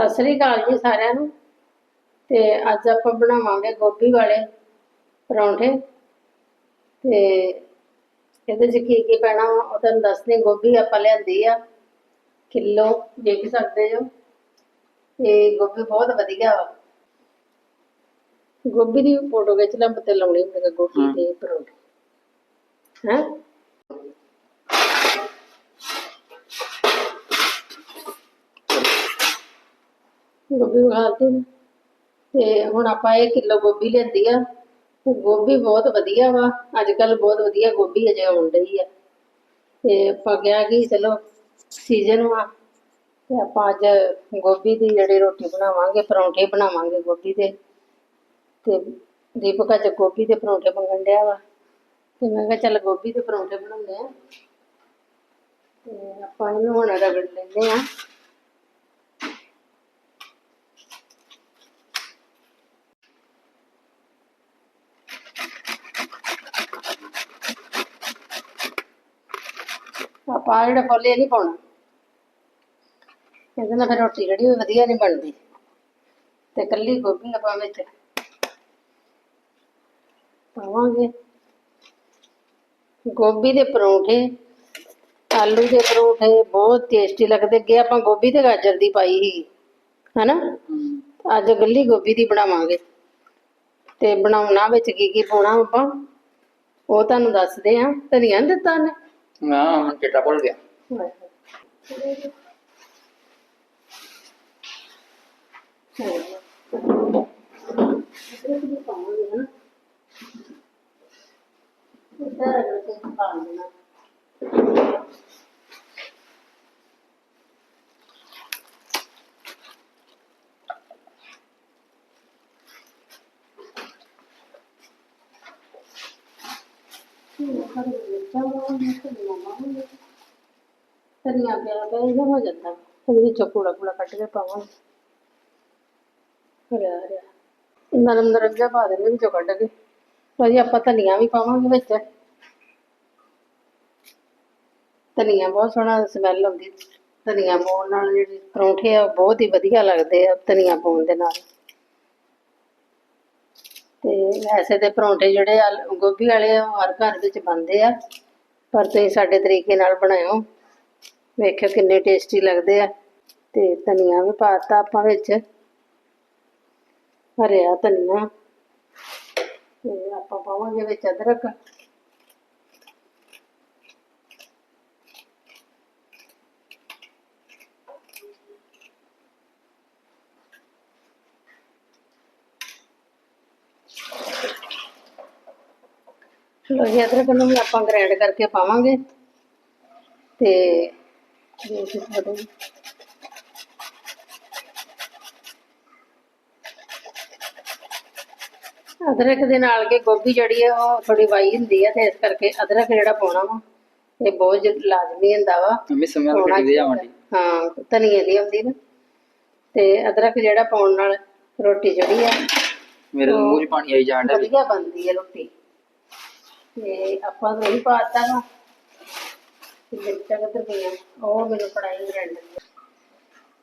ਸਤਿ ਸ੍ਰੀ ਅਕਾਲ ਜੀ ਸਾਰਿਆਂ ਨੂੰ। ਤੇ ਅੱਜ ਆਪਾਂ ਬਣਾਵਾਂਗੇ ਗੋਭੀ ਵਾਲੇ ਪਰੌਂਠੇ। ਤੇ ਇਹਦੇ 'ਚ ਕੀ ਕੀ ਪੈਣਾ ਉਹ ਤੁਹਾਨੂੰ ਦੱਸਦੀ ਗੋਭੀ ਆਪਾਂ ਲਿਆਂਦੀ ਆ ਕਿਲੋ ਦੇਖ ਸਕਦੇ ਜੋ ਤੇ ਗੋਭੀ ਬਹੁਤ ਵਧੀਆ ਵਾ। ਗੋਭੀ ਦੀ ਫੋਟੋ ਖਿੱਚ ਲਾਂ ਤੇ ਲਾਉਣੀ ਹੁੰਦੀ ਹੈ ਗੋਭੀ ਹਾਂ। ਦੇ ਪਰੌਂਠੇ। ਹੈ? ਗੋਭੀ ਖਾਲਤੀ ਤੇ ਹੁਣ ਆਪਾਂ ਇਹ ਕਿਲੋ ਗੋਭੀ ਲੈਂਦੀ ਆ। ਤੇ ਗੋਭੀ ਬਹੁਤ ਵਧੀਆ ਵਾ। ਅੱਜ ਕੱਲ ਬਹੁਤ ਵਧੀਆ ਗੋਭੀ ਅਜੇ ਆਉਣ ਡਈ ਆ। ਤੇ ਆਪਾਂ ਕਿਹਾ ਕਿ ਚਲੋ ਸੀਜ਼ਨ ਵਾ। ਤੇ ਆਪਾਂ ਅੱਜ ਗੋਭੀ ਦੀ ਜਿਹੜੀ ਰੋਟੀ ਬਣਾਵਾਂਗੇ, ਪਰੌਂਠੇ ਬਣਾਵਾਂਗੇ ਗੋਭੀ ਦੇ। ਤੇ ਦੀਪਕ ਅੱਜ ਗੋਭੀ ਦੇ ਪਰੌਂਠੇ ਮੰਗਣ ਡਿਆ ਵਾ। ਤੇ ਮੈਂ ਕਿਹਾ ਚੱਲ ਗੋਭੀ ਦੇ ਪਰੌਂਠੇ ਬਣਾਉਂਦੇ ਆ। ਤੇ ਆਪਾਂ ਇਹਨੂੰ ਹੁਣ ਰਗੜ ਲੈਂਦੇ ਆ। ਆਪਾਂ ਜਿਹੜਾ ਫੁੱਲ ਨਹੀਂ ਪਾਉਣਾ। ਇਹਦੇ ਨਾਲ ਫਿਰ ਰੋਟੀ ਜਿਹੜੀ ਵਧੀਆ ਨਹੀਂ ਬਣਦੀ। ਤੇ ਕੱਲੀ ਗੋਭੀ ਆਪਾਂ ਵਿੱਚ ਪਾਵਾਂਗੇ। ਗੋਭੀ ਦੇ ਪਰੌਂਠੇ ਆਲੂ ਦੇ ਪਰੌਂਠੇ ਬਹੁਤ ਟੇਸਟੀ ਲੱਗਦੇ। ਅੱਗੇ ਆਪਾਂ ਗੋਭੀ ਤੇ ਗਾਜਰ ਦੀ ਪਾਈ ਸੀ ਹਨਾ? ਅੱਜ ਗੱਲੀ ਗੋਭੀ ਦੀ ਬਣਾਵਾਂਗੇ। ਤੇ ਬਣਾਉਣਾ ਵਿੱਚ ਕੀ ਕੀ ਪਾਉਣਾ ਆਪਾਂ ਉਹ ਤੁਹਾਨੂੰ ਦੱਸਦੇ ਆ। ਧਨੀਆ ਦਿੱਤਾ ਨੇ ਨਾ ਹੁਣ ਚੇਤਾ ਭੁੱਲ ਗਿਆ। ਧਨੀਆ ਪਿਆ ਪਿਆ ਇਹ ਹੋ ਜਾਂਦਾ। ਇਹਦੇ ਵਿੱਚੋਂ ਕੂੜਾ ਕੂੜਾ ਕੱਟ ਕੇ ਪਾਵਾਂਗੇ। ਹਰਿਆ ਹਰਿਆ। ਨਰਮ ਨਰਮ ਜਿਹਾ ਪਾ ਦੇਣੇ ਵਿੱਚੋਂ ਕੱਢ ਕੇ। ਭਾਜੀ, ਆਪਾਂ ਧਨੀਆ ਵੀ ਪਾਵਾਂਗੇ ਵਿੱਚ। ਧਨੀਆ ਬਹੁਤ ਸੋਹਣਾ ਸਮੈਲ ਆਉਂਦੀ। ਧਨੀਆ ਪਾਉਣ ਨਾਲ ਜਿਹੜੇ ਪਰੌਂਠੇ ਆ, ਉਹ ਬਹੁਤ ਹੀ ਵਧੀਆ ਲੱਗਦੇ ਆ ਧਨੀਆ ਪਾਉਣ ਦੇ ਨਾਲ। ਤੇ ਵੈਸੇ ਤੇ ਪਰੌਂਠੇ ਜਿਹੜੇ ਆ, ਗੋਭੀ ਵਾਲੇ ਆ, ਉਹ ਹਰ ਘਰ ਵਿੱਚ ਬਣਦੇ ਆ। ਪਰ ਤੁਸੀਂ ਸਾਡੇ ਤਰੀਕੇ ਨਾਲ ਬਣਾਇਓ। ਵੇਖਿਓ ਕਿੰਨੇ ਟੇਸਟੀ ਲੱਗਦੇ ਆ। ਤੇ ਧਨੀਆ ਵੀ ਪਾਤਾ ਆਪਾਂ ਵਿੱਚ। ਹਰਿਆ ਧਨੀਆ। ਤੇ ਆਪਾਂ ਪਾਵਾਂਗੇ ਵਿੱਚ ਅਦਰਕ। ਲੋ ਜੀ ਅਦਰਕ ਨੂੰ ਵੀ ਆਪਾਂ ਗ੍ਰਾਈਂਡ ਕਰਕੇ ਪਾਵਾਂਗੇ। ਤੇ ਦੇਖ ਸਕਦੇ ਹੋ ਅਦਰਕ ਦੇ ਨਾਲ ਕੇ ਗੋਭੀ ਜਿਹੜੀ ਹੈ ਉਹ ਥੋੜੀ ਵਾਈ ਹੁੰਦੀ ਹੈ ਤੇ ਇਸ ਕਰਕੇ ਅਦਰਕ ਜਿਹੜਾ ਪਾਉਣਾ ਵਾ ਇਹ ਬਹੁਤ ਲਾਜ਼ਮੀ ਹੁੰਦਾ ਵਾ। ਮੰਮੀ ਸਮਝ ਕੱਟੀ ਦੇ ਜਾਵਾਂਡੀ ਹਾਂ ਧਨੀਏ ਦੀ ਹੁੰਦੀ ਨਾ। ਤੇ ਅਦਰਕ ਜਿਹੜਾ ਪਾਉਣ ਨਾਲ ਰੋਟੀ ਜਿਹੜੀ ਆ ਮੇਰੇ ਮੂੰਹ 'ਚ ਪਾਣੀ ਆਈ ਵੀ। ਵਧੀਆ ਬਣਦੀ ਹੈ ਰੋਟੀ। ਤੇ ਆਪਾਂ ਤਾਂ ਉਹੀ ਪਾਤਾ ਵਾ। ਤੇ ਮਿਰਚਾਂ ਕਿੱਧਰ ਗਈਆਂ ਉਹ ਮੈਨੂੰ ਫੜਾਈ ਗ੍ਰੈਂਡ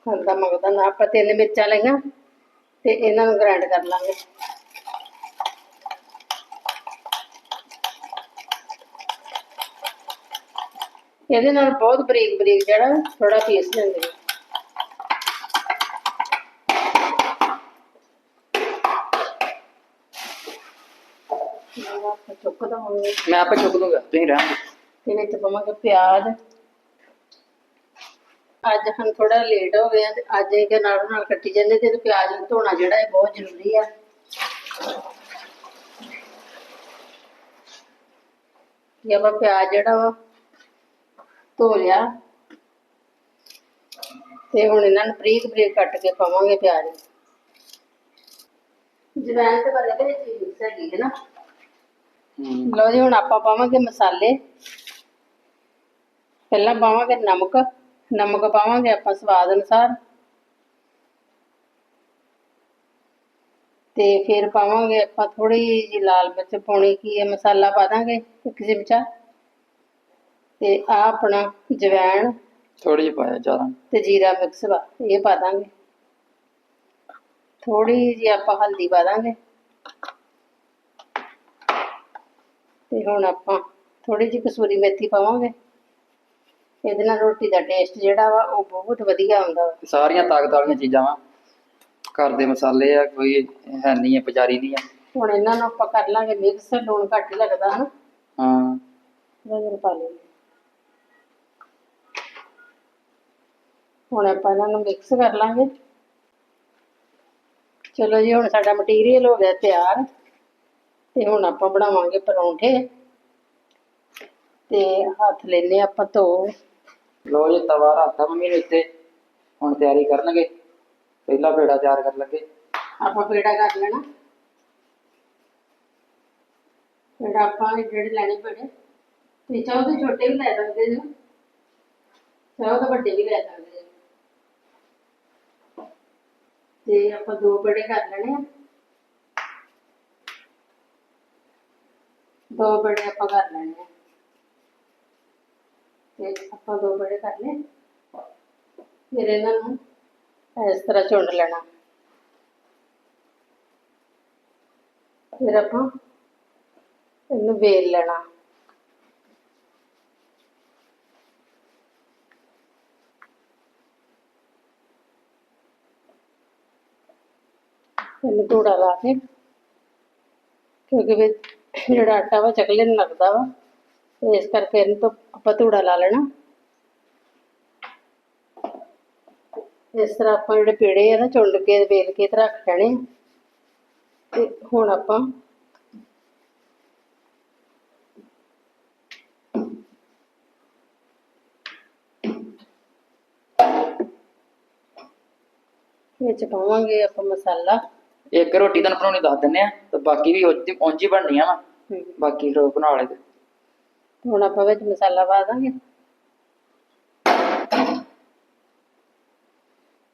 ਹਲਦਾ ਮਗਦਾ ਨਾ ਆਪਾਂ ਤਿੰਨ ਮਿਰਚਾਂ ਲਈਆਂ ਤੇ ਇਹਨਾਂ ਨੂੰ ਗ੍ਰੈਂਡ ਕਰ ਲਾਂਗੇ। ਇਹਦੇ ਨਾਲ ਬਹੁਤ ਬਰੀਕ ਬਰੀਕ ਜਿਹੜਾ ਥੋੜਾ ਪੀਸ ਲੈਂਦੇ ਆਪਾਂ ਚੁੱਕ ਦਵਾਂਗੇ। ਮੈਂ ਆਪੇ ਚੁੱਕ ਦੂੰਗਾ ਤੁਸੀਂ ਰਹਿਣ ਦਿਓ। ਤੇ ਵਿੱਚ ਪਾਵਾਂਗੇ ਪਿਆਜ਼। ਅੱਜ ਹੁਣ ਥੋੜਾ ਲੇਟ ਹੋ ਗਿਆ ਤੇ ਅੱਜ ਇਹ ਨਾਲ ਨਾਲ ਕੱਟੀ ਜਾਂਦੇ ਤੇ ਪਿਆਜ਼ ਨੂੰ ਧੋਣਾ ਜਿਹੜਾ ਇਹ ਬਹੁਤ ਜ਼ਰੂਰੀ ਆ। ਇਹ ਆਪਾਂ ਪਿਆਜ਼ ਜਿਹੜਾ ਵਾ ਧੋ ਲਿਆ ਤੇ ਹੁਣ ਇਹਨਾਂ ਨੂੰ ਬਰੀਕ ਬਰੀਕ ਕੱਟ ਕੇ ਪਾਵਾਂਗੇ ਪਿਆਜ਼। ਜਵੈਣ ਤੇ ਬਰੇ ਦੇ ਵਿੱਚ ਮਿਕਸ ਹੈਗੀ ਹੈ ਨਾ। ਲਓ ਜੀ ਹੁਣ ਆਪਾਂ ਪਾਵਾਂਗੇ ਮਸਾਲੇ। ਪਹਿਲਾਂ ਪਾਵਾਂਗੇ ਨਮਕ। ਨਮਕ ਪਾਵਾਂਗੇ ਆਪਾਂ ਸਵਾਦ ਅਨੁਸਾਰ। ਤੇ ਫਿਰ ਪਾਵਾਂਗੇ ਆਪਾਂ ਥੋੜੀ ਜਿਹੀ ਲਾਲ ਮਿਰਚ ਪਾਉਣੀ ਕੀ ਹੈ ਮਸਾਲਾ ਪਾ ਦਾਂਗੇ ਇੱਕ ਚਮਚਾ ਤੇ ਆ ਆਪਣਾ ਜਵੈਣ ਥੋੜੀ ਜਿਹੀ ਪਾਇਆ ਜ਼ਿਆਦਾ। ਤੇ ਜੀਰਾ ਮਿਕਸ ਵਾ ਇਹ ਪਾ ਦਾਂਗੇ। ਥੋੜੀ ਜਿਹੀ ਆਪਾਂ ਹਲਦੀ ਪਾ ਦਾਂਗੇ। ਤੇ ਹੁਣ ਆਪਾਂ ਥੋੜੀ ਜਿਹੀ ਕਸੂਰੀ ਮੇਥੀ ਪਾਵਾਂਗੇ। ਇਹਦੇ ਨਾਲ ਰੋਟੀ ਦਾ ਟੇਸਟ ਜਿਹੜਾ ਵਾ ਉਹ ਬਹੁਤ ਵਧੀਆ ਆਉਂਦਾ ਵਾ। ਸਾਰੀਆਂ ਤਾਕਤ ਵਾਲੀਆਂ ਚੀਜ਼ਾਂ ਵਾ। ਘਰ ਦੇ ਮਸਾਲੇ ਆ ਕੋਈ ਹੈ ਨਹੀਂ ਹੈ ਪੁਜਾਰੀ ਨਹੀਂ ਆ। ਹੁਣ ਇਹਨਾਂ ਨੂੰ ਆਪਾਂ ਕਰ ਲਾਂਗੇ ਮਿਕਸ ਲੂਣ ਘੱਟ ਹੀ ਲੱਗਦਾ ਹਨਾ। ਹਾਂ। ਗਾਜਰ ਪਾ ਲਈਏ। ਹੁਣ ਆਪਾਂ ਇਹਨਾਂ ਨੂੰ ਮਿਕਸ ਕਰ ਲਾਂਗੇ। ਚਲੋ ਜੀ ਹੁਣ ਸਾਡਾ ਮਟੀਰੀਅਲ ਹੋ ਗਿਆ ਤਿਆਰ। ਤੇ ਹੁਣ ਆਪਾਂ ਬਣਾਵਾਂਗੇ ਪਰੌਂਠੇ। ਤੇ ਹੱਥ ਲੈਨੇ ਆਪਾਂ ਧੋ। ਲੋ ਜੀ ਤਵਾ ਰੱਖਤਾ ਮੰਮੀ ਨੇ ਉੱਤੇ। ਹੁਣ ਤਿਆਰੀ ਕਰਨਗੇ। ਪਹਿਲਾ ਪੇੜਾ ਤਿਆਰ ਕਰਨ ਲੱਗੇ ਆਪਾਂ ਪੇੜਾ ਕਰ ਲੈਣਾ। ਪੇੜਾ ਆਪਾਂ ਇਹ ਜਿਹੜੇ ਲੈਣੇ ਪੜੇ ਤੇ ਚਾਹੋ ਤਾਂ ਛੋਟੇ ਵੀ ਲੈ ਸਕਦੇ ਜੋ ਚਾਹੋ ਤਾਂ ਵੱਡੇ ਵੀ ਲੈ ਸਕਦੇ ਹੋ ਤੇ ਆਪਾਂ ਦੋ ਪੇੜੇ ਕਰ ਲੈਣੇ ਆ। ਦੋ ਬੜੇ ਆਪਾਂ ਕਰ ਲੈਣੇ ਆ। ਤੇ ਆਪਾਂ ਦੋ ਪੇੜੇ ਕਰ ਲਏ। ਫਿਰ ਇਹਨਾਂ ਨੂੰ ਇਸ ਤਰ੍ਹਾਂ ਚੁੰਡ ਲੈਣਾ। ਫਿਰ ਆਪਾਂ ਇਹਨੂੰ ਵੇਲ ਲੈਣਾ। ਇਹਨੂੰ ਧੂੜਾ ਲਾ ਕੇ, ਕਿਉਂਕਿ ਵੀ ਜਿਹੜਾ ਆਟਾ ਵਾ ਚਕਲੇ ਨੂੰ ਲੱਗਦਾ ਵਾ, ਤੇ ਇਸ ਕਰਕੇ ਇਹਨੂੰ ਤਾਂ ਆਪਾਂ ਧੂੜਾ ਲਾ ਲੈਣਾ। ਇਸ ਤਰ੍ਹਾਂ ਆਪਾਂ ਜਿਹੜੇ ਪੇੜੇ ਆ ਨਾ, ਚੁੰਡ ਕੇ ਵੇਲ ਕੇ ਤੇ ਰੱਖ ਲੈਣੇ। ਆ ਤੇ ਹੁਣ ਆਪਾਂ ਵਿੱਚ ਪਾਵਾਂਗੇ ਆਪਾਂ ਮਸਾਲਾ। ਇੱਕ ਰੋਟੀ ਤੁਹਾਨੂੰ ਬਣਾਉਣੀ ਦੱਸ ਦਿੰਨੇ ਆ ਤੇ ਬਾਕੀ ਵੀ ਉਂਝ ਹੀ ਬਣਨੀਆਂ ਵਾ। ਹਮ, ਬਾਕੀ ਫਿਰ ਬਣਾ ਲੈ ਤੇ ਹੁਣ ਆਪਾਂ ਵਿੱਚ ਮਸਾਲਾ ਪਾ ਦਾਂਗੇ।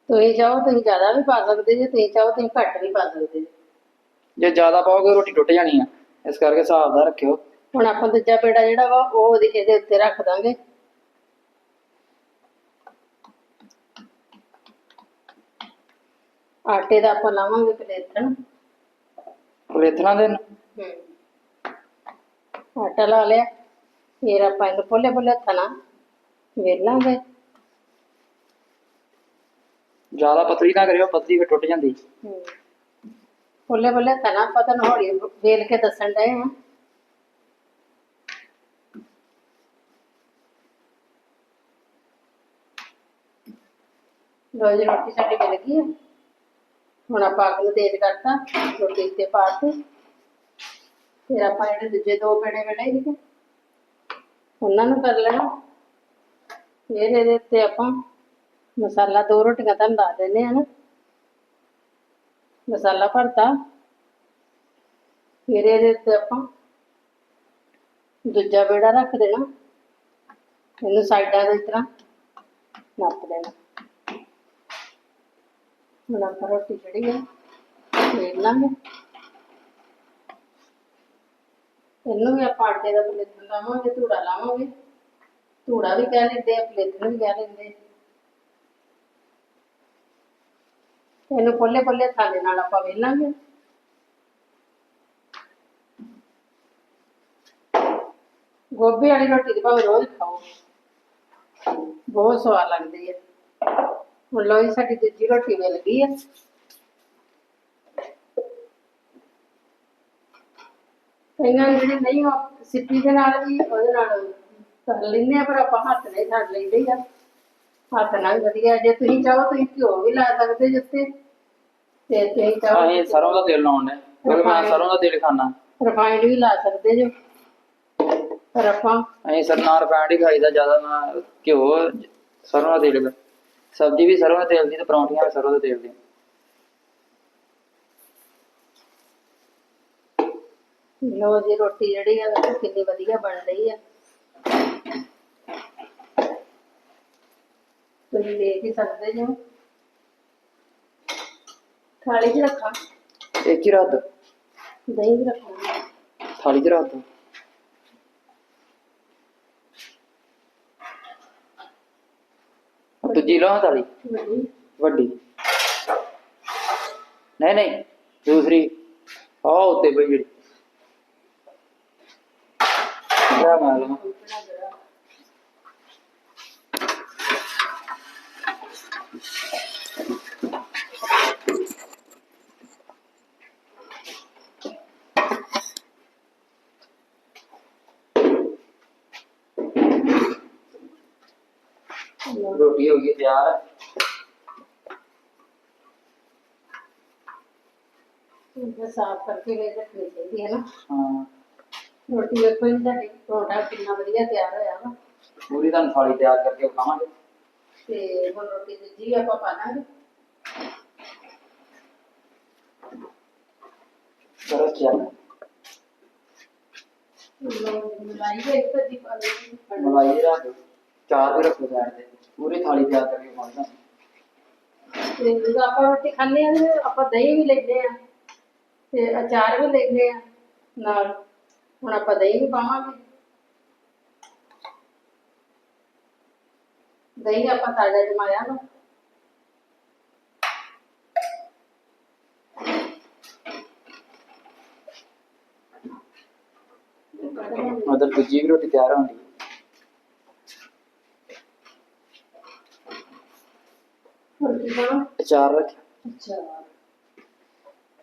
ਤੁਸੀਂ ਚਾਹੋ ਤੁਸੀਂ ਜ਼ਿਆਦਾ ਵੀ ਪਾ ਸਕਦੇ ਜੇ ਤੁਸੀਂ ਚਾਹੋ ਤੁਸੀਂ ਘੱਟ ਵੀ ਪਾ ਸਕਦੇ ਜੇ। ਜੇ ਜ਼ਿਆਦਾ ਪਾਓਗੇ ਰੋਟੀ ਟੁੱਟ ਜਾਣੀ ਆ ਇਸ ਕਰਕੇ ਹਿਸਾਬ ਦਾ ਰੱਖਿਓ। ਹੁਣ ਆਪਾਂ ਦੂਜਾ ਪੇੜਾ ਜਿਹੜਾ ਵਾ ਉਹ ਉਹਦੇ ਇਹਦੇ ਉੱਤੇ ਰੱਖ ਦਾਂਗੇ। ਆਟੇ ਦਾ ਆਪਾਂ ਲਾਵਾਂਗੇ ਪਲੇਟਣ ਰੇਤਨਾ। ਦੇ ਆਟਾ ਲਾ ਲਿਆ। ਫਿਰ ਆਪਾਂ ਇਹਨੂੰ ਪੋਲੇ ਪੋਲੇ ਹੱਥਾਂ ਨਾਲ ਵੇਲਾਂਗੇ ਜ਼ਿਆਦਾ ਪਤਲੀ ਨਾ ਕਰਿਓ ਪਤਲੀ ਫਿਰ ਟੁੱਟ ਜਾਂਦੀ। ਪੋਲੇ ਪੋਲੇ ਹੱਥਾਂ ਨਾਲ ਤੁਹਾਨੂੰ ਹੌਲੀ ਵੇਲ ਕੇ ਦੱਸਣ ਡਏ ਆ ਲੋ ਜੀ ਰੋਟੀ ਸਾਡੀ ਮਿਲ ਗਈ ਹੈ। ਹੁਣ ਆਪਾਂ ਅੱਗ ਨੂੰ ਤੇਜ਼ ਕਰਤਾ, ਰੋਟੀ ਤੇ ਪਾ ਕੇ। ਫਿਰ ਆਪਾਂ ਜਿਹੜੇ ਦੂਜੇ ਦੋ ਪੇੜੇ ਬਣੇ ਸੀਗੇ ਉਹਨਾਂ ਨੂੰ ਕਰ ਲੈਣਾ। ਫਿਰ ਇਹਦੇ ਉੱਤੇ ਆਪਾਂ ਮਸਾਲਾ, ਦੋ ਰੋਟੀਆਂ ਤੁਹਾਨੂੰ ਦੱਸ ਦਿੰਦੇ ਆ ਨਾ। ਮਸਾਲਾ ਭਰਤਾ। ਫਿਰ ਇਹਦੇ ਉੱਤੇ ਆਪਾਂ ਦੂਜਾ ਬੇੜਾ ਰੱਖ ਦੇਣਾ। ਇਹਨੂੰ ਸਾਈਡਾਂ ਦੇ ਇਸ ਤਰ੍ਹਾਂ ਨੱਪ ਦੇਣਾ। ਹੁਣ ਆਪਾਂ ਰੋਟੀ ਜਿਹੜੀ ਆ ਵੇਲ ਲਾਂਗੇ। ਇਹਨੂੰ ਵੀ ਆਪਾਂ ਆਟੇ ਦਾ ਪਲੇਟਨ ਲਾਵਾਂਗੇ ਧੂੜਾ ਲਾਵਾਂਗੇ। ਧੂੜਾ ਵੀ ਕਹਿ ਲੈਂਦੇ ਆ ਪਲੇਟਨ ਵੀ ਕਹਿ ਲੈਂਦੇ ਇਹਨੂੰ ਪੋਲੇ ਪੋਲੇ ਥਾਲੇ ਨਾਲ ਆਪਾਂ ਵੇਲਾਂਗੇ ਗੋਭੀ ਵਾਲੀ ਰੋਟੀ ਦੀ ਭਾਵੇਂ ਰੋਜ਼ ਖਾਓ। ਬਹੁਤ ਸਵਾਦ ਲੱਗਦੀ ਹੈ ਹੁਣ ਲੋ ਜੀ ਸਾਡੀ ਦੂਜੀ ਰੋਟੀ ਮਿਲ ਗਈ ਹੈ ਕਈਆਂ ਨੂੰ ਜਿਹੜੀ ਨਹੀਂ ਉਹ ਸਿੱਪੀ ਦੇ ਨਾਲ ਵੀ ਉਹਦੇ ਨਾਲ ਕਰ ਲੈਂਦੇ ਆ ਪਰ ਆਪਾਂ ਹੱਥ ਨਹੀਂ ਛੱਡ ਲੈਂਦੇ ਆ। ਹੱਥ ਨਾਲ ਵਧੀਆ ਜੇ ਤੁਸੀਂ ਚਾਹੋ ਤੁਸੀਂ ਘਿਓ ਵੀ ਲਾ ਸਕਦੇ ਜੇ ਉੱਤੇ ਤੇ ਤੁਸੀਂ ਚਾਹੋ ਅਸੀਂ ਸਰੋਂ ਦਾ ਤੇਲ ਲਾਉਣ ਕਿਉਂਕਿ ਮੈਂ ਸਰੋਂ ਦਾ ਤੇਲ ਖਾਣਾ ਰਿਫਾਈਂਡ ਵੀ ਲਾ ਸਕਦੇ ਜੋ। ਪਰ ਆਪਾਂ ਅਸੀਂ ਸਰਨਾ ਰਿਫਾਈਂਡ ਹੀ ਖਾਈਦਾ ਜ਼ਿਆਦਾ ਨਾ ਘਿਓ ਸਰੋਂ ਦਾ ਤੇਲ। ਸਬਜ਼ੀ ਵੀ ਸਰੋਂ ਦਾ ਤੇਲ ਦੀ ਤੇ ਪਰੌਂਠੀਆਂ ਵੀ ਸਰੋਂ ਦਾ ਤੇਲ ਦੀ ਲੋ ਜੀ ਰੋਟੀ ਜਿਹੜੀ ਆ ਵੇਖੋ ਕਿੰਨੀ ਵਧੀਆ ਬਣ ਰਹੀ ਆ। ਤੁਸੀਂ ਦੇਖ ਹੀ ਸਕਦੇ ਜੋ। ਥਾਲੀ 'ਚ ਰੱਖਾਂ? ਇੱਕ ਹੀ ਰਾਤ। ਦਹੀਂ ਵੀ ਰੱਖਾਂ। ਥਾਲੀ 'ਚ ਰਾਤ। ਦੂਜੀ ਲਾਹ ਥਾਲੀ ਵੱਡੀ। ਵੱਡੀ। ਨਹੀਂ ਨਹੀਂ ਦੂਸਰੀ। ਆਹ ਉੱਤੇ ਪਈ ਜਿਹੜੀ। ਕਿਆ ਮਾਲੂਮ ਰੋਟੀ ਹੋ ਗਈ ਤਿਆਰ ਇਹ ਸਾਫ਼ ਕਰਕੇ ਵੇ ਰੱਖਣੀ ਚਾਹੀਦੀ ਹੈ ਨਾ ਹਾਂ ਰੋਟੀ ਵੇਖੋ ਜੀ ਤੁਹਾਡੀ ਪਰੌਂਠਾ ਕਿੰਨਾ ਵਧੀਆ ਤਿਆਰ ਹੋਇਆ ਵਾ ਪੂਰੀ ਤੁਹਾਨੂੰ ਥਾਲੀ ਤਿਆਰ ਕਰਕੇ ਖਾਵਾਂਗੇ ਤੇ ਹੁਣ ਰੋਟੀ ਦੂਜੀ ਆਪਾਂ ਪਾ ਦਾਂਗੇ ਚਲੋ ਚੱਲ ਮਲਾਈ ਦੇ ਇੱਕ ਦੀ ਪਾ ਲਈ ਮਲਾਈ ਰੱਖ ਦਿਓ। ਚਾਰ ਵੀ ਰੱਖੋ ਸਾਈਡ ਤੇ ਪੂਰੀ ਥਾਲੀ ਤਿਆਰ ਕਰਕੇ ਖਾਵਾਂਗੇ ਤੇ ਜਦੋਂ ਆਪਾਂ ਰੋਟੀ ਖਾਂਦੇ ਆ ਤੇ ਆਪਾਂ ਦਹੀਂ ਵੀ ਲੈਂਦੇ ਆ ਤੇ ਅਚਾਰ ਵੀ ਲੈਂਦੇ ਆ ਨਾਲ। ਹੁਣ ਆਪਾਂ ਦਹੀਂ ਵੀ ਪਾਵਾਂਗੇ। ਦਹੀਂ ਆਪਾਂ ਤਾਜ਼ਾ ਜਮਾਇਆ ਵਾ ਉਧਰ ਦੂਜੀ ਵੀ ਰੋਟੀ ਤਿਆਰ ਹੋਣੀ ਹੋਰ ਕੀ ਪਾਵਾਂ ਅਚਾਰ ਰੱਖਿਆ। ਅੱਛਾ।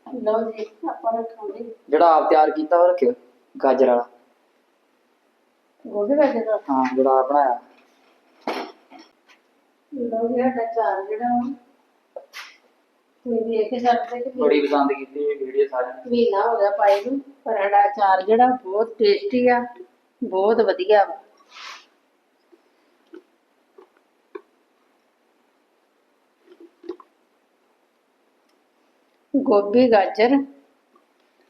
ਲਓ ਜੀ ਆਪਾਂ ਰੱਖਾਂਗੇ। ਜਿਹੜਾ ਆਪ ਤਿਆਰ ਕੀਤਾ ਉਹ ਰੱਖਿਓ ਗਾਜਰ ਵਾਲਾ। ਗੋਭੀ ਦਾ ਜਿਹੜਾ ਹਾਂ ਜਿਹੜਾ ਆਪ ਬਣਾਇਆ। ਲਓ ਜੀ ਸਾਡਾ ਚਾਰ ਜਿਹੜਾ ਵਾ, ਤੁਸੀਂ ਦੇਖ ਕੇ ਸਕਦੇ ਕਿ ਬੜੀ ਪਸੰਦ ਕੀਤੀ ਇਹ ਵੀਡੀਓ ਸਾਰਿਆਂ ਨੇ। ਮਹੀਨਾ ਹੋ ਗਿਆ ਪਾਈ ਨੂੰ ਪਰ ਸਾਡਾ ਅਚਾਰ ਜਿਹੜਾ ਬਹੁਤ ਟੇਸਟੀ ਆ ਬਹੁਤ ਵਧੀਆ ਵਾ। ਗੋਭੀ ਗਾਜਰ।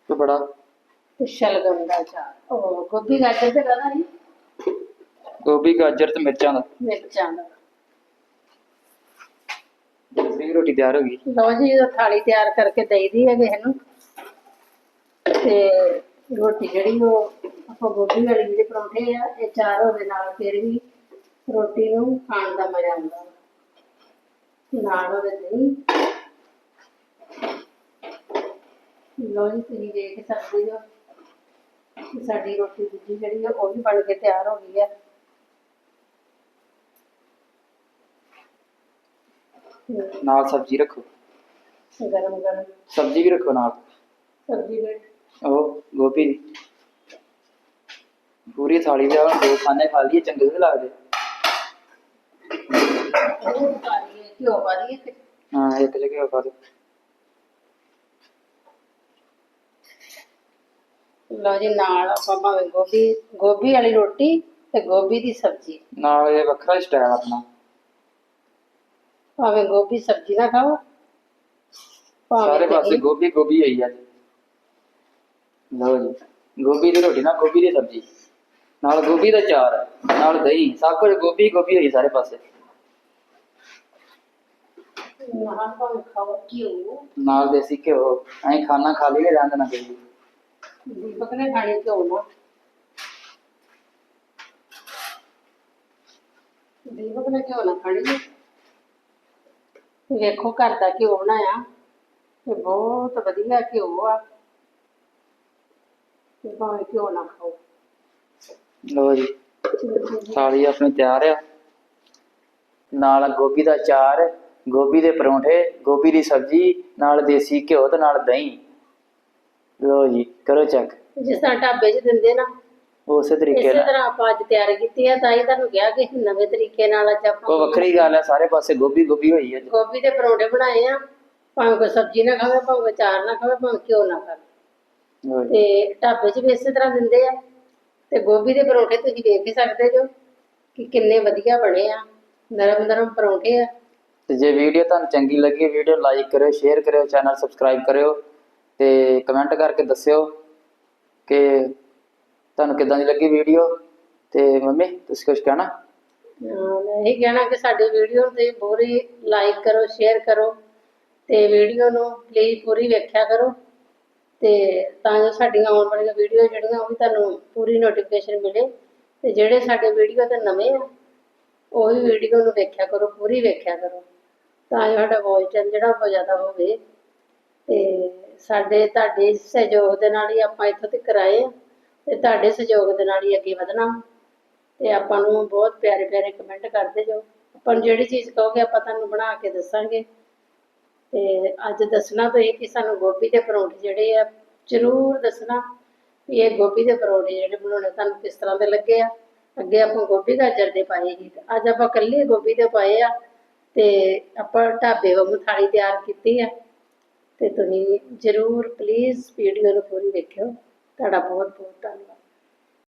ਤੇ ਬੜਾ? ਤੇ ਸ਼ਲਗਮ ਦਾ ਅਚਾਰ। ਉਹ ਗੋਭੀ ਗਾਜਰ ਤੇ ਕਹਦਾ ਨਹੀਂ? ਗੋਭੀ ਗਾਜਰ ਤੇ ਮਿਰਚਾਂ ਦਾ। ਮਿਰਚਾਂ ਦਾ। ਦੂਸਰੀ ਰੋਟੀ ਤਿਆਰ ਹੋ ਗਈ? ਲਓ ਜੀ ਜਦੋਂ ਥਾਲੀ ਤਿਆਰ ਕਰਕੇ ਦੇਈਦੀ ਹੈ ਕਿਸੇ ਨੂੰ। ਤੇ ਰੋਟੀ ਜਿਹੜੀ ਉਹ ਆਪਾਂ ਗੋਭੀ ਵਾਲੀ ਜਿਹੜੇ ਪਰੌਂਠੇ ਆ ਇਹ ਚਾਰ ਹੋਵੇ ਨਾਲ ਫਿਰ ਵੀ ਰੋਟੀ ਨੂੰ ਖਾਣ ਦਾ ਮਜ਼ਾ ਆਉਂਦਾ। ਨਾਲ ਉਹਦੇ ਦਹੀਂ ਲਓ ਜੀ ਤੁਸੀਂ ਦੇਖ ਸਕਦੇ ਹੋ ਕਿ ਸਾਡੀ ਰੋਟੀ ਦੂਜੀ ਜਿਹੜੀ ਆ ਉਹ ਵੀ ਬਣ ਕੇ ਤਿਆਰ ਹੋ ਗਈ ਹੈ ਤੇ ਨਾਲ ਸਬਜ਼ੀ ਰੱਖੋ। ਗਰਮ ਗਰਮ। ਸਬਜ਼ੀ ਵੀ ਰੱਖੋ ਨਾਲ। ਸਬਜ਼ੀ ਦੇ ਉਹ ਦੀ। ਪੂਰੀ ਥਾਲੀ ਦੇ ਦੋ ਖਾਣੇ ਖਾ ਲਈਏ ਚੰਗੇ ਨਹੀਂ ਲੱਗਦੇ। ਉਹ ਪਾ ਲਈਏ ਘਿਓ ਪਾ ਲਈਏ ਹਾਂ ਇੱਕ ਜਗ੍ਹਾ ਖਾ ਦੋ ਲਓ ਜੀ ਨਾਲ ਆਪਾਂ ਭਾਵੇਂ ਗੋਭੀ ਗੋਭੀ ਵਾਲੀ ਰੋਟੀ ਤੇ ਗੋਭੀ ਦੀ ਸਬਜ਼ੀ। ਨਾਲ ਇਹ ਵੱਖਰਾ ਸਟਾਈਲ ਆਪਣਾ। ਭਾਵੇਂ ਗੋਭੀ ਸਬਜ਼ੀ ਨਾ ਖਾਓ ਸਾਰੇ ਪਾਸੇ ਦਹੀਂ। ਗੋਭੀ ਗੋਭੀ ਹੋਈ ਅੱਜ ਲਓ ਜੀ ਗੋਭੀ ਦੀ ਰੋਟੀ ਨਾਲ ਗੋਭੀ ਦੀ ਸਬਜ਼ੀ। ਨਾਲ ਗੋਭੀ ਦਾ ਚਾਰ ਨਾਲ ਦਹੀਂ ਸਭ ਕੁਝ ਗੋਭੀ ਗੋਭੀ ਹੋਈ ਸਾਰੇ ਪਾਸੇ। ਨਾਲ ਭਾਵੇਂ ਖਾਓ ਘਿਓ। ਨਾਲ ਦੇਸੀ ਘਿਓ ਐਂ ਖਾਣਾ ਖਾ ਲਈਏ ਰਹਿਣ ਦੇਣਾ ਕੋਈ ਦੀਪਕ ਨੇ ਖਾਣੀ ਘਿਓ ਨਾ ਦੀਪਕ ਨੇ ਘਿਓ ਨਾ ਖਾਣੀ ਹੈ। ਵੇਖੋ ਘਰ ਦਾ ਘਿਓ ਬਣਾਇਆ ਤੇ ਬਹੁਤ ਵਧੀਆ ਘਿਓ ਆ ਤੇ ਭਾਵੇਂ ਘਿਓ ਨਾ ਖਾਓ ਲਓ ਜੀ ਥਾਲੀ ਆਪਣੀ ਤਿਆਰ ਆ ਨਾਲ ਗੋਭੀ ਦਾ ਚਾਰ ਗੋਭੀ ਦੇ ਪਰੌਂਠੇ ਗੋਭੀ ਦੀ ਸਬਜ਼ੀ ਨਾਲ ਦੇਸੀ ਘਿਓ ਤੇ ਨਾਲ ਦਹੀਂ ਲਓ ਜੀ ਕਰੋ ਚੈੱਕ ਜਿਸ ਤਰ੍ਹਾਂ ਢਾਬੇ 'ਚ ਦਿੰਦੇ ਨਾ ਉਸੇ ਤਰੀਕੇ ਇਸੇ ਨਾਲ। ਤਰ੍ਹਾਂ ਆਪਾਂ ਅੱਜ ਤਿਆਰ ਕੀਤੀ ਹੈ ਤਾਂ ਹੀ ਤੁਹਾਨੂੰ ਕਿਹਾ ਕਿ ਨਵੇਂ ਤਰੀਕੇ ਨਾਲ ਅੱਜ ਆਪਾਂ ਉਹ ਵੱਖਰੀ ਗੱਲ ਹੈ ਸਾਰੇ ਪਾਸੇ ਗੋਭੀ ਗੋਭੀ ਹੋਈ ਅੱਜ। ਗੋਭੀ ਦੇ ਪਰੌਂਠੇ ਬਣਾਏ ਆ ਭਾਵੇਂ ਕੋਈ ਸਬਜ਼ੀ ਨਾ ਖਾਵੇ ਭਾਵੇਂ ਕੋਈ ਚਾਰ ਨਾ ਖਾਵੇ ਭਾਵੇਂ ਘਿਓ ਨਾ ਖਾਵੇ। ਲਓ ਜੀ। ਤੇ ਢਾਬੇ 'ਚ ਵੀ ਇਸੇ ਤਰ੍ਹਾਂ ਦਿੰਦੇ ਆ ਤੇ ਗੋਭੀ ਦੇ ਪਰੌਂਠੇ ਤੁਸੀਂ ਵੇਖ ਹੀ ਸਕਦੇ ਜੋ ਕਿ ਕਿੰਨੇ ਵਧੀਆ ਬਣੇ ਆ ਨਰਮ ਨਰਮ ਪਰੌਂਠੇ ਆ। ਤੇ ਜੇ ਵੀਡੀਓ ਤੁਹਾਨੂੰ ਚੰਗੀ ਲੱਗੀ ਵੀਡੀਓ ਲਾਈਕ ਕਰਿਓ ਸ਼ੇਅਰ ਕਰਿਓ ਚੈਨਲ ਸਬਸਕ੍ਰਾਈਬ ਕਰਿਓ। ਤੇ ਕਮੈਂਟ ਕਰਕੇ ਦੱਸਿਓ ਕਿ ਤੁਹਾਨੂੰ ਕਿਦਾਂ ਦੀ ਲੱਗੀ ਵੀਡੀਓ ਤੇ ਮੰਮੀ, ਤੁਸੀਂ ਕੁਝ ਕਹਿਣਾ? ਮੈਂ ਇਹ ਕਹਿਣਾ ਕਿ ਸਾਡੀ ਵੀਡੀਓ ਤੇ ਪੂਰੀ ਲਾਈਕ ਕਰੋ ਸ਼ੇਅਰ ਕਰੋ ਤੇ ਵੀਡੀਓ ਨੂੰ ਪਲੀਜ਼ ਪੂਰੀ ਵੇਖਿਆ ਕਰੋ ਤੇ ਤਾਂ ਜੋ ਸਾਡੀਆਂ ਆਉਣ ਵਾਲੀਆਂ ਵੀਡੀਓ ਜਿਹੜੀਆਂ ਉਹ ਵੀ ਤੁਹਾਨੂੰ ਪੂਰੀ ਨੋਟੀਫਿਕੇਸ਼ਨ ਮਿਲੇ ਤੇ ਜਿਹੜੇ ਸਾਡੇ ਵੀਡੀਓ ਤੇ ਨਵੇਂ ਆ, ਉਹ ਵੀ ਵੀਡੀਓ ਨੂੰ ਵੇਖਿਆ ਕਰੋ, ਪੂਰੀ ਵੇਖਿਆ ਕਰੋ। ਤਾਂ ਜੋ ਸਾਡਾ ਵੌਚ ਟਾਈਮ ਜਿਹੜਾ ਉਹ ਜ਼ਿਆਦਾ ਹੋਵੇ ਤੇ ਸਾਡੇ, ਤੁਹਾਡੇ ਸਹਿਯੋਗ ਦੇ ਨਾਲ ਹੀ ਆਪਾਂ ਇੱਥੋਂ ਤੱਕ ਆਏ ਤੇ ਤੁਹਾਡੇ ਸਹਿਯੋਗ ਦੇ ਨਾਲ ਹੀ ਅੱਗੇ ਵਧਣਾ ਤੇ ਆਪਾਂ ਨੂੰ ਬਹੁਤ ਪਿਆਰੇ ਪਿਆਰੇ ਕਮੈਂਟ ਕਰਦੇ ਜਾਓ ਆਪਾਂ ਨੂੰ ਜਿਹੜੀ ਚੀਜ਼ ਕਹੋਗੇ ਆਪਾਂ ਤੁਹਾਨੂੰ ਬਣਾ ਕੇ ਦੱਸਾਂਗੇ। ਤੇ ਅੱਜ ਦੱਸਣਾ ਤੁਸੀਂ ਕਿ ਸਾਨੂੰ ਗੋਭੀ ਦੇ ਪਰੌਂਠੇ ਜਿਹੜੇ ਆ, ਜ਼ਰੂਰ ਦੱਸਣਾ ਵੀ ਇਹ ਗੋਭੀ ਦੇ ਪਰੌਂਠੇ ਜਿਹੜੇ ਬਣਾਉਣੇ ਤੁਹਾਨੂੰ ਕਿਸ ਤਰ੍ਹਾਂ ਦੇ ਲੱਗੇ ਆ। ਅੱਗੇ ਆਪਾਂ ਗੋਭੀ ਗਾਜਰ ਦੇ ਪਾਏ ਸੀ। ਅੱਜ ਆਪਾਂ ਇਕੱਲੇ ਗੋਭੀ ਦੇ ਪਾਏ ਆ ਤੇ ਆਪਾਂ ਢਾਬੇ ਵਾਂਗੂ ਥਾਲੀ ਤਿਆਰ ਕੀਤੀ ਆ। ਤੇ ਤੁਸੀਂ ਜ਼ਰੂਰ ਪਲੀਜ਼ ਵੀਡੀਓ ਨੂੰ ਪੂਰੀ ਦੇਖਿਓ। ਤੁਹਾਡਾ ਬਹੁਤ ਬਹੁਤ ਧੰਨਵਾਦ।